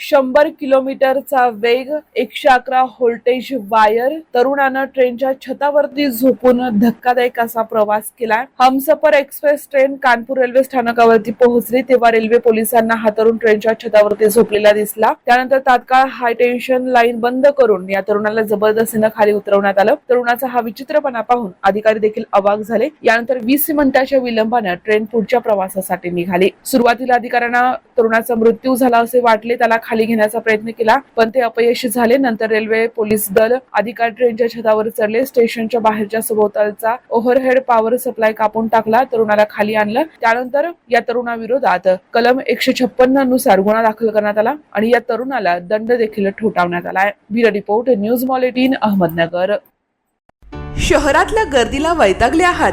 शंभर किलोमीटरचा वेग एकशे अकरा व्होल्टेज वायर तरुणानं ट्रेनच्या छतावरती झोपून धक्कादायक असा प्रवास केलाय. Humsafar express train Kanpur railway स्थानकावरती पोहोचली तेव्हा रेल्वे पोलिसांना हा तरुण ट्रेनच्या छतावरती झोपलेला दिसला. त्यानंतर तात्काळ हाय टेन्शन लाईन बंद करून या तरुणाला जबरदस्तीनं खाली उतरवण्यात आलं. तरुणाचा हा विचित्रपणा पाहून अधिकारी देखील अवाक झाले. यानंतर वीस मिनिटाच्या विलंबानं ट्रेन पुढच्या प्रवासासाठी निघाली. सुरुवातीला अधिकाऱ्यांना तरुणाचा मृत्यू झाला असे वाटले त्याला खाली घेण्याचा प्रयत्न केला पण ते अपयशी झाले. नंतर रेल्वे पोलीस दल अधिकारी ट्रेनच्या छतावर चढले. स्टेशनच्या बाहेरच्या सभोवतालचा ओव्हरहेड पॉवर सप्लाय कापून टाकला तरुणाला खाली आणलं. त्यानंतर या तरुणाविरोधात कलम एकशे छप्पन्ननुसार गुन्हा दाखल करण्यात आला आणि या तरुणाला दंड देखील ठोठावण्यात आलाय ब्युरो रिपोर्ट न्यूज मॉलेटीन अहमदनगर. शहरातल्या गर्दीला वैतागले आहात.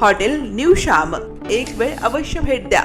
Hotel new Shyam. एक वेळ अवश्य भेट द्या.